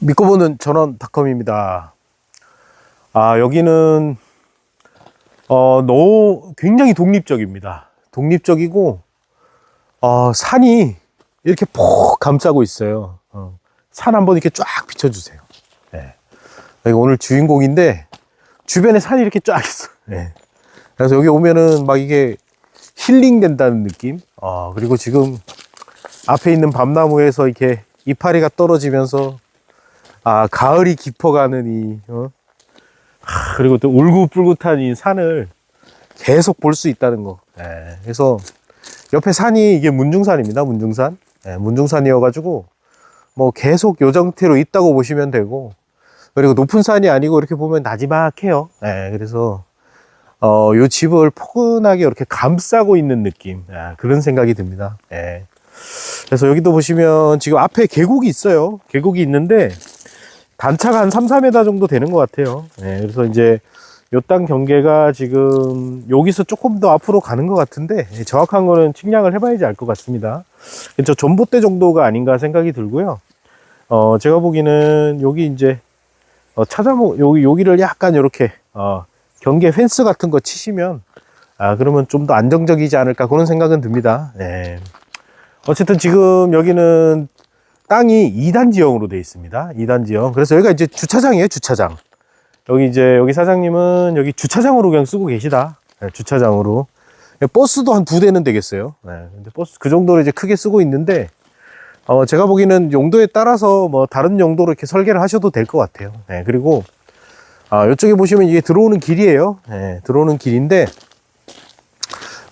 믿고 보는 전원닷컴입니다. 아, 여기는, 어, 너무, 굉장히 독립적입니다. 독립적이고, 어, 산이 이렇게 폭 감싸고 있어요. 어, 산 한번 이렇게 쫙 비춰주세요. 네. 여기 오늘 주인공인데, 주변에 산이 이렇게 쫙 있어. 네. 그래서 여기 오면은 막 이게 힐링 된다는 느낌? 어, 그리고 지금 앞에 있는 밤나무에서 이렇게 이파리가 떨어지면서 아 가을이 깊어가는 이 어? 하, 그리고 또 울긋불긋한 이 산을 계속 볼 수 있다는 거. 예, 그래서 옆에 산이 이게 문중산입니다. 문중산. 예, 문중산이어가지고 뭐 계속 요 상태로 있다고 보시면 되고 그리고 높은 산이 아니고 이렇게 보면 나지막해요. 예, 그래서 어, 요 집을 포근하게 이렇게 감싸고 있는 느낌. 아, 그런 생각이 듭니다. 예. 그래서 여기도 보시면 지금 앞에 계곡이 있어요. 계곡이 있는데 단차가 한 3, 4m 정도 되는 것 같아요. 예, 그래서 이제 요 땅 경계가 지금 여기서 조금 더 앞으로 가는 것 같은데 예, 정확한 거는 측량을 해봐야지 알 것 같습니다. 저 전봇대 정도가 아닌가 생각이 들고요. 어, 제가 보기에는 여기 이제 어, 찾아보 여기 여기를 약간 이렇게 어, 경계 펜스 같은 거 치시면 아 그러면 좀 더 안정적이지 않을까 그런 생각은 듭니다. 네. 어쨌든 지금 여기는 땅이 2단 지형으로 되어 있습니다. 2단 지형. 그래서 여기가 이제 주차장이에요, 주차장. 여기 이제 여기 사장님은 여기 주차장으로 그냥 쓰고 계시다. 네, 주차장으로. 버스도 한 두 대는 되겠어요. 네, 근데 버스 그 정도로 이제 크게 쓰고 있는데 어, 제가 보기에는 용도에 따라서 뭐 다른 용도로 이렇게 설계를 하셔도 될 것 같아요. 네, 그리고 아, 이쪽에 보시면 이게 들어오는 길이에요. 네, 들어오는 길인데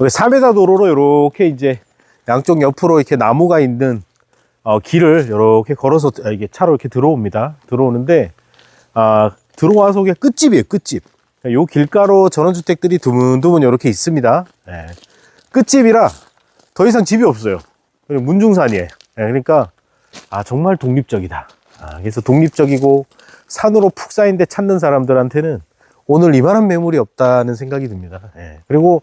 여기 4m 도로로 이렇게 이제 양쪽 옆으로 이렇게 나무가 있는 어, 길을 이렇게 걸어서 아, 이게 차로 이렇게 들어옵니다. 들어오는데 아, 들어와서 이게 끝집이에요. 끝집. 요 길가로 전원주택들이 드문드문 이렇게 있습니다. 예. 끝집이라 더 이상 집이 없어요. 문중산이에요. 예, 그러니까 아 정말 독립적이다. 아, 그래서 독립적이고 산으로 푹 쌓인 데 찾는 사람들한테는 오늘 이만한 매물이 없다는 생각이 듭니다. 예. 그리고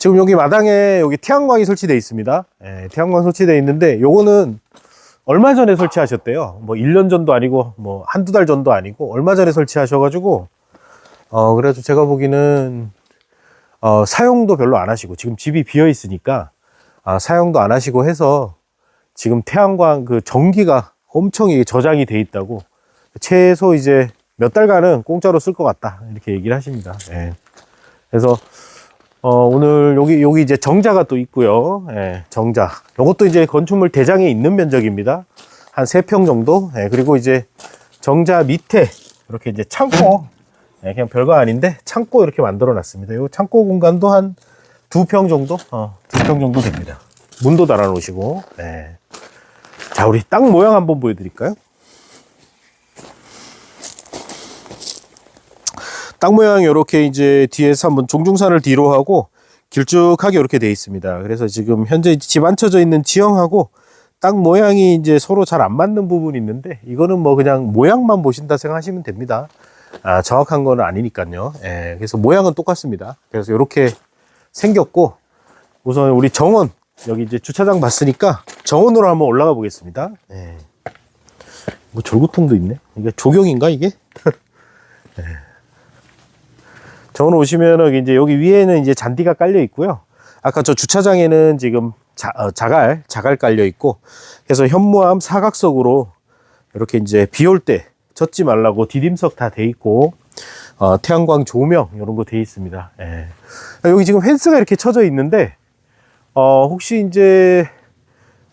지금 여기 마당에 여기 태양광이 설치되어 있습니다. 예, 태양광 설치되어 있는데 요거는 얼마 전에 설치하셨대요. 뭐 1년 전도 아니고 뭐 한두 달 전도 아니고 얼마 전에 설치하셔가지고 어 그래서 제가 보기는 어 사용도 별로 안 하시고 지금 집이 비어 있으니까 아, 사용도 안 하시고 해서 지금 태양광 그 전기가 엄청 이게 저장이 돼 있다고 최소 이제 몇 달간은 공짜로 쓸 것 같다 이렇게 얘기를 하십니다. 예. 그래서 어, 오늘 여기 여기 이제 정자가 또 있고요. 예, 정자. 이것도 이제 건축물 대장에 있는 면적입니다. 한세평 정도. 예, 그리고 이제 정자 밑에 이렇게 이제 창고. 예, 그냥 별거 아닌데 창고 이렇게 만들어 놨습니다. 이 창고 공간도 한두평 정도, 어, 두평 정도 됩니다. 문도 달아 놓으시고. 예. 자, 우리 땅 모양 한번 보여드릴까요? 땅 모양이 이렇게 이제 뒤에서 한번 종중산을 뒤로 하고 길쭉하게 이렇게 돼 있습니다. 그래서 지금 현재 집 앉혀져 있는 지형하고 땅 모양이 이제 서로 잘 안 맞는 부분이 있는데 이거는 뭐 그냥 모양만 보신다 생각하시면 됩니다. 아, 정확한 건 아니니까요. 예, 그래서 모양은 똑같습니다. 그래서 이렇게 생겼고 우선 우리 정원 여기 이제 주차장 봤으니까 정원으로 한번 올라가 보겠습니다. 예. 뭐 절구통도 있네. 이게 조경인가 이게? 정원 오시면은 이제 여기 위에는 이제 잔디가 깔려 있고요. 아까 저 주차장에는 지금 자, 어, 자갈, 자갈 깔려 있고, 그래서 현무암 사각석으로 이렇게 이제 비 올 때 젖지 말라고 디딤석 다 돼 있고, 어, 태양광 조명 이런 거 돼 있습니다. 예. 여기 지금 펜스가 이렇게 쳐져 있는데, 어, 혹시 이제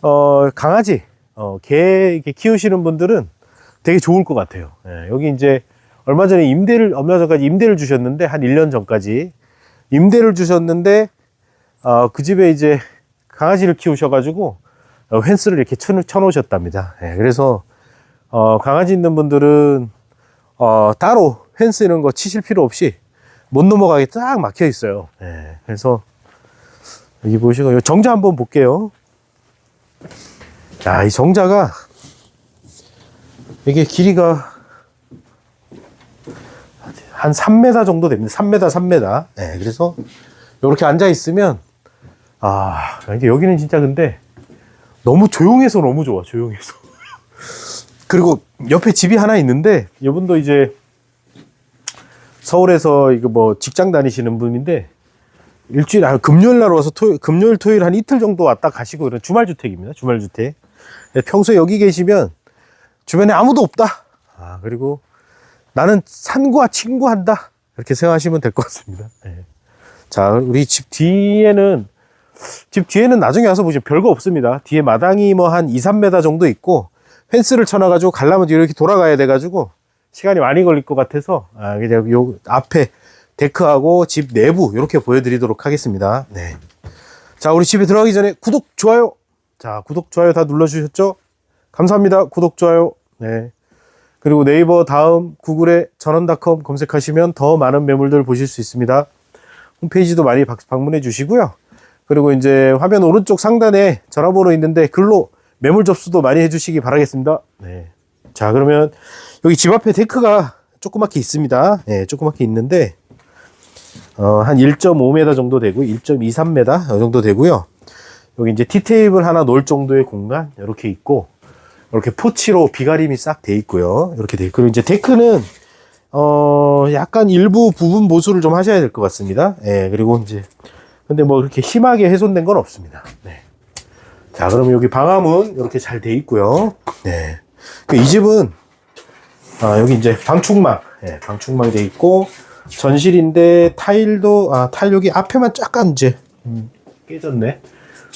어, 강아지, 어, 개 이렇게 키우시는 분들은 되게 좋을 것 같아요. 예, 여기 이제 얼마 전에 임대를, 얼마 전까지 임대를 주셨는데, 한 1년 전까지 임대를 주셨는데, 어, 그 집에 이제 강아지를 키우셔가지고, 어, 펜스를 이렇게 쳐, 쳐놓으셨답니다. 예, 그래서, 어, 강아지 있는 분들은, 어, 따로 펜스 이런 거 치실 필요 없이 못 넘어가게 딱 막혀 있어요. 예, 그래서, 여기 보시고, 요 정자 한번 볼게요. 야, 이 정자가, 이게 길이가 한 3m 정도 됩니다. 3m, 3m. 네, 그래서 이렇게 앉아 있으면 아, 이게 여기는 진짜 근데 너무 조용해서 너무 좋아. 조용해서. 그리고 옆에 집이 하나 있는데 이분도 이제 서울에서 이거 뭐 직장 다니시는 분인데 일주일 아 금요일 날 와서 토요 금요일 토요일 한 이틀 정도 왔다 가시고 이런 주말 주택입니다. 주말 주택. 예, 평소에 여기 계시면 주변에 아무도 없다. 아 그리고 나는 산과 친구한다. 이렇게 생각하시면 될 것 같습니다. 예. 자 우리 집 뒤에는 집 뒤에는 나중에 와서 보시면 별거 없습니다. 뒤에 마당이 뭐 한 2, 3m 정도 있고 펜스를 쳐놔 가지고 가려면 이렇게 돌아가야 돼 가지고 시간이 많이 걸릴 것 같아서 아, 그냥 요 앞에 데크하고 집 내부 이렇게 보여드리도록 하겠습니다. 네. 자, 우리 집에 들어가기 전에 구독, 좋아요. 자, 구독, 좋아요 다 눌러주셨죠? 감사합니다. 구독, 좋아요. 네. 그리고 네이버 다음 구글에 전원닷컴 검색하시면 더 많은 매물들 보실 수 있습니다. 홈페이지도 많이 박- 방문해 주시고요. 그리고 이제 화면 오른쪽 상단에 전화번호 있는데 글로 매물 접수도 많이 해주시기 바라겠습니다. 네. 자, 그러면 여기 집 앞에 데크가 조그맣게 있습니다. 네, 조그맣게 있는데, 어, 한 1.5m 정도 되고, 1.23m 이 정도 되고요. 여기 이제 티테이블 하나 놓을 정도의 공간, 이렇게 있고, 이렇게 포치로 비가림이 싹 돼 있고요. 이렇게 돼 있고, 그리고 이제 데크는, 어, 약간 일부 부분 보수를 좀 하셔야 될 것 같습니다. 예, 그리고 이제, 근데 뭐 그렇게 심하게 훼손된 건 없습니다. 네. 자, 그럼 여기 방화문 이렇게 잘 돼 있고요. 네. 그 이 집은 아, 여기 이제 방충망, 예, 방충망 돼 있고 전실인데 타일도 아, 타일 여기 앞에만 약간 이제 음, 깨졌네.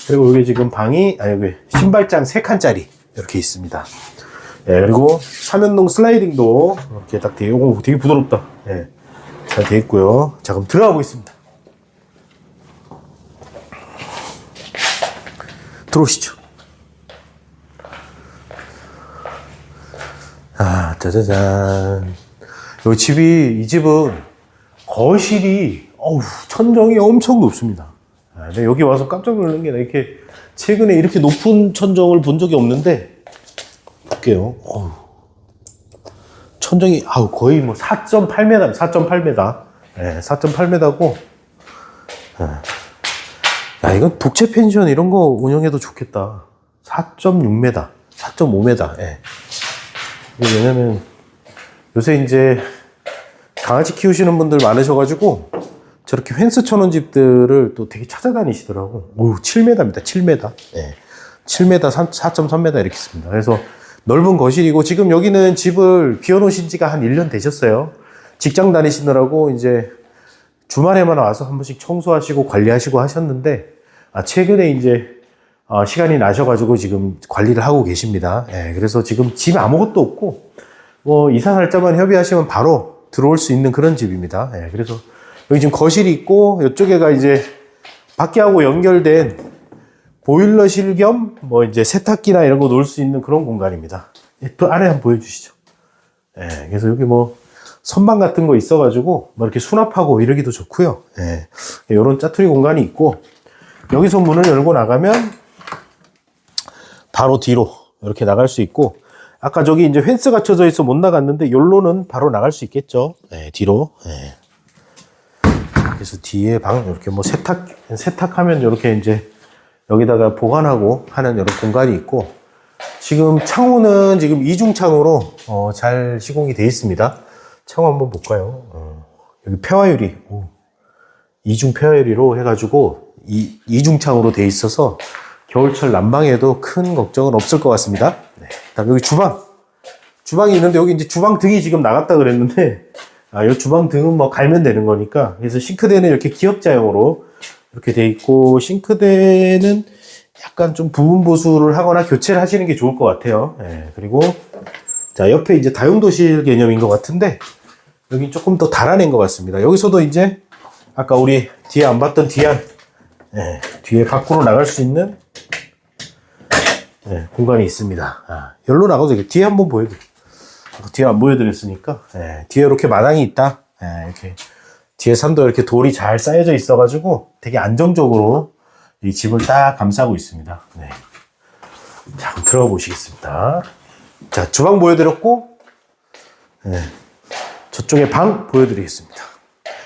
그리고 여기 지금 방이 아 여기 신발장 세 칸짜리 이렇게 있습니다. 예, 그리고 삼연동 슬라이딩도 이렇게 딱 돼. 오, 되게 부드럽다. 예. 잘돼 있고요. 자, 그럼 들어가 보겠습니다. 들어오시죠. 아, 짜자잔. 이 집이, 이 집은 거실이, 어우, 천정이 엄청 높습니다. 아, 근데 여기 와서 깜짝 놀란 게, 나 이렇게, 최근에 이렇게 높은 천정을 본 적이 없는데, 볼게요. 어우. 천정이, 아우, 거의 뭐 4.8m, 4.8m. 예, 4.8m고, 야, 이건 독채 펜션 이런 거 운영해도 좋겠다. 4.6m, 4.5m. 예. 이게 왜냐면 요새 이제 강아지 키우시는 분들 많으셔가지고 저렇게 펜스 쳐놓은 집들을 또 되게 찾아다니시더라고. 오, 7m입니다. 7m. 예. 7m, 4.3m 이렇게 있습니다. 그래서 넓은 거실이고 지금 여기는 집을 비워놓으신 지가 한 1년 되셨어요. 직장 다니시느라고 이제 주말에만 와서 한 번씩 청소하시고 관리하시고 하셨는데 아, 최근에 이제 어, 시간이 나셔가지고 지금 관리를 하고 계십니다. 예, 그래서 지금 집에 아무것도 없고 뭐 이사 날짜만 협의하시면 바로 들어올 수 있는 그런 집입니다. 예, 그래서 여기 지금 거실이 있고 이쪽에가 이제 밖에하고 연결된 보일러실 겸 뭐 이제 세탁기나 이런 거 놓을 수 있는 그런 공간입니다. 예, 또 안에 한번 보여주시죠. 예, 그래서 여기 뭐 선반 같은 거 있어가지고 뭐 이렇게 수납하고 이러기도 좋고요. 예, 이런 짜투리 공간이 있고 여기서 문을 열고 나가면 바로 뒤로 이렇게 나갈 수 있고 아까 저기 이제 펜스가 쳐져 있어 못 나갔는데 열로는 바로 나갈 수 있겠죠. 예, 뒤로. 예. 그래서 뒤에 방 이렇게 뭐 세탁 세탁하면 이렇게 이제 여기다가 보관하고 하는 이런 공간이 있고 지금 창호는 지금 이중 창호로 어, 잘 시공이 되어 있습니다. 창호 한번 볼까요? 어, 여기 폐화유리 오. 이중 폐화유리로 해가지고 이, 이중 창으로 되어 있어서 겨울철 난방에도 큰 걱정은 없을 것 같습니다. 네. 다음 여기 주방 주방이 있는데 여기 이제 주방 등이 지금 나갔다 그랬는데 아, 이 주방 등은 뭐 갈면 되는 거니까 그래서 싱크대는 이렇게 기역자형으로 이렇게 돼 있고 싱크대는 약간 좀 부분 보수를 하거나 교체를 하시는 게 좋을 것 같아요. 예, 그리고 자 옆에 이제 다용도실 개념인 것 같은데 여기 조금 더 달아낸 것 같습니다. 여기서도 이제 아까 우리 뒤에 안 봤던 뒤안 예, 뒤에 밖으로 나갈 수 있는 예, 공간이 있습니다. 아, 열로 나가도 되게 뒤에 한번 보여드릴게요. 뒤에 안 보여드렸으니까 예, 뒤에 이렇게 마당이 있다. 예, 이렇게 뒤에 산도 이렇게 돌이 잘 쌓여져 있어 가지고 되게 안정적으로 이 집을 딱 감싸고 있습니다. 네. 자, 들어가 보시겠습니다. 자, 주방 보여드렸고, 네. 저쪽에 방 보여드리겠습니다.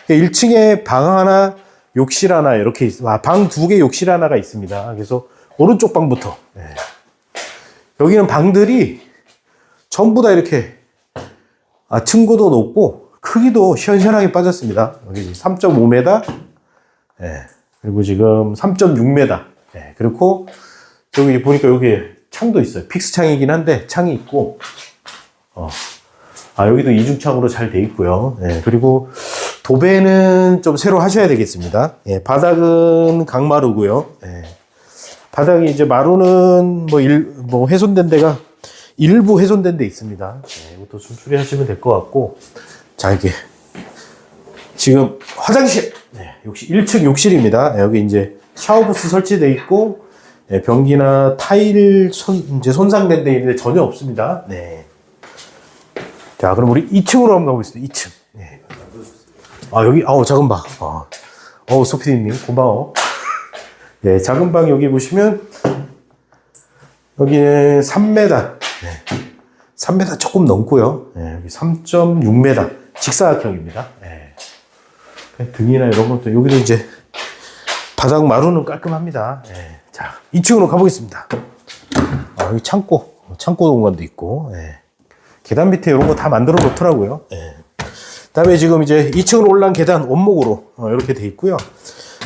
1층에 방 하나, 욕실 하나 이렇게 아, 방 두 개, 욕실 하나가 있습니다. 그래서 오른쪽 방부터. 네. 여기는 방들이 전부 다 이렇게 아, 층고도 높고 크기도 시원시원하게 빠졌습니다. 여기 3.5m, 예, 그리고 지금 3.6m, 예, 그리고 여기 보니까 여기 창도 있어요. 픽스 창이긴 한데 창이 있고, 어, 아 여기도 이중창으로 잘 돼 있고요. 예, 그리고 도배는 좀 새로 하셔야 되겠습니다. 예, 바닥은 강마루고요. 예, 바닥이 이제 마루는 뭐, 일, 뭐 훼손된 데가 일부 훼손된 데 있습니다. 네, 이것도 좀 수리하시면 될 것 같고. 자, 이게. 지금 화장실! 네, 욕실, 1층 욕실입니다. 네, 여기 이제 샤워부스 설치되어 있고, 네, 변기나 타일 손, 이제 손상된 데 있는데 전혀 없습니다. 네. 자, 그럼 우리 2층으로 한번 가보겠습니다. 2층. 네. 아, 여기, 아우, 작은 방. 아, 어우, 소피디님, 고마워. 네, 작은 방 여기 보시면, 여기는 3m. 네. 3m 조금 넘고요. 네, 여기 3.6m. 직사각형입니다. 네. 등이나 이런 것도, 여기도 이제, 바닥 마루는 깔끔합니다. 네. 자, 2층으로 가보겠습니다. 아, 여기 창고. 창고 공간도 있고, 네. 계단 밑에 이런 거 다 만들어 놓더라고요. 네. 다음에 지금 이제 2층으로 올라간 계단 원목으로 어, 이렇게 돼 있고요.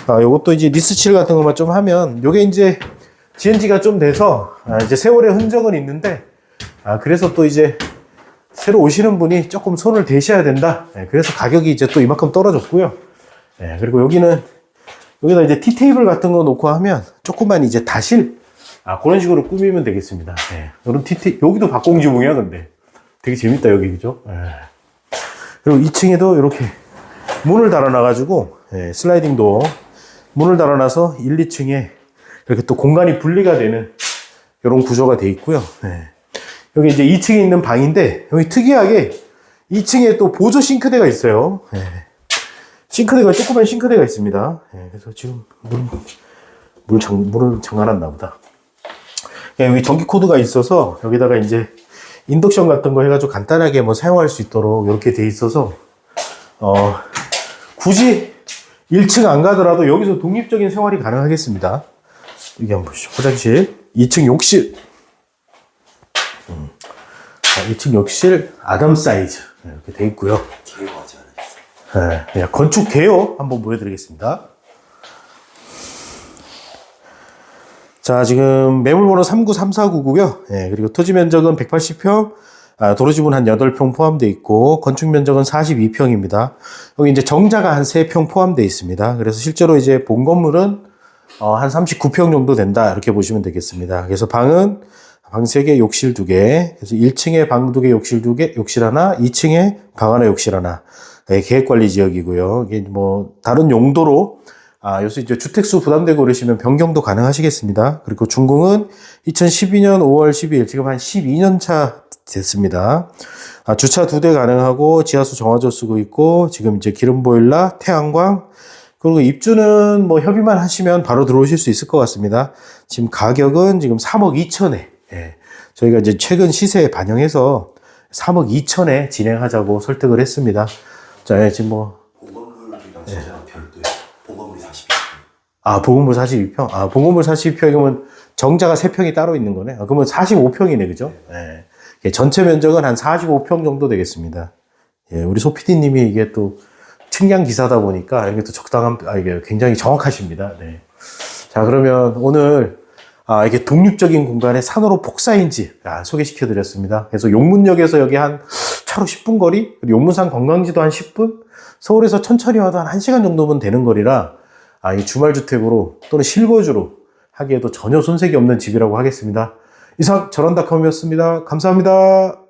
아, 요것도 이제 니스칠 같은 것만 좀 하면, 요게 이제 지가 좀 돼서, 아, 이제 세월의 흔적은 있는데, 아, 그래서 또 이제 새로 오시는 분이 조금 손을 대셔야 된다. 예, 그래서 가격이 이제 또 이만큼 떨어졌고요. 예, 그리고 여기는, 여기다 이제 티 테이블 같은 거 놓고 하면 조금만 이제 다실, 아, 그런 식으로 꾸미면 되겠습니다. 예, 이런 티테, 여기도 박공지붕이야, 근데. 되게 재밌다, 여기, 그죠? 예. 그리고 2층에도 이렇게 문을 달아놔가지고, 예, 슬라이딩 도어, 문을 달아놔서 1, 2층에 이렇게 또 공간이 분리가 되는 이런 구조가 돼 있고요. 예. 여기 이제 2층에 있는 방인데, 여기 특이하게 2층에 또 보조 싱크대가 있어요. 예. 싱크대가, 조그만 싱크대가 있습니다. 예, 그래서 지금 물, 물 장, 물을 장만했나 보다. 예, 여기 전기 코드가 있어서 여기다가 이제 인덕션 같은 거 해가지고 간단하게 뭐 사용할 수 있도록 이렇게 돼 있어서, 어, 굳이 1층 안 가더라도 여기서 독립적인 생활이 가능하겠습니다. 여기 한번 보시죠. 화장실. 2층 욕실. 음. 자, 2층 욕실 아담 사이즈. 네, 이렇게 돼 있고요. 개요하지 않으셨어요? 네, 그냥 건축 개요 한번 보여드리겠습니다. 자, 지금 매물번호 393499고요. 예, 그리고 토지 면적은 180평, 아, 도로 지분 한 8평 포함되어 있고, 건축 면적은 42평입니다. 여기 이제 정자가 한 3평 포함되어 있습니다. 그래서 실제로 이제 본 건물은 어, 한 39평 정도 된다. 이렇게 보시면 되겠습니다. 그래서 방은 방 3개, 욕실 2개. 그래서 1층에 방 2개, 욕실 2개, 욕실 하나, 2층에 방 하나, 욕실 하나. 네, 계획관리 지역이고요. 이게 뭐 다른 용도로 아, 요새 이제 주택수 부담되고 그러시면 변경도 가능하시겠습니다. 그리고 준공은 2012년 5월 12일, 지금 한 12년 차 됐습니다. 아, 주차 두 대 가능하고 지하수 정화조 쓰고 있고 지금 이제 기름 보일러, 태양광 그리고 입주는 뭐 협의만 하시면 바로 들어오실 수 있을 것 같습니다. 지금 가격은 지금 3억 2천에 예, 저희가 이제 최근 시세에 반영해서 3억 2천에 진행하자고 설득을 했습니다. 자, 예, 지금 뭐 보건물이랑 소재랑 별도예요. 보건물이 40평. 아, 보건물 42평. 아, 보건물 42평이면 정자가 3평이 따로 있는 거네. 아, 그러면 45평이네, 그죠? 예. 예, 전체 면적은 한 45평 정도 되겠습니다. 예, 우리 소피디님이 이게 또 측량 기사다 보니까 이게 또 적당한, 아, 이게 굉장히 정확하십니다. 네. 자, 그러면 오늘 아, 이게 독립적인 공간의 산으로 폭사인지 아, 소개시켜 드렸습니다. 그래서 용문역에서 여기 한 차로 10분 거리, 용문산 관광지도 한 10분, 서울에서 천천히 와도 한 1시간 정도면 되는 거리라 아, 이 주말주택으로 또는 실거주로 하기에도 전혀 손색이 없는 집이라고 하겠습니다. 이상 저런닷컴이었습니다. 감사합니다.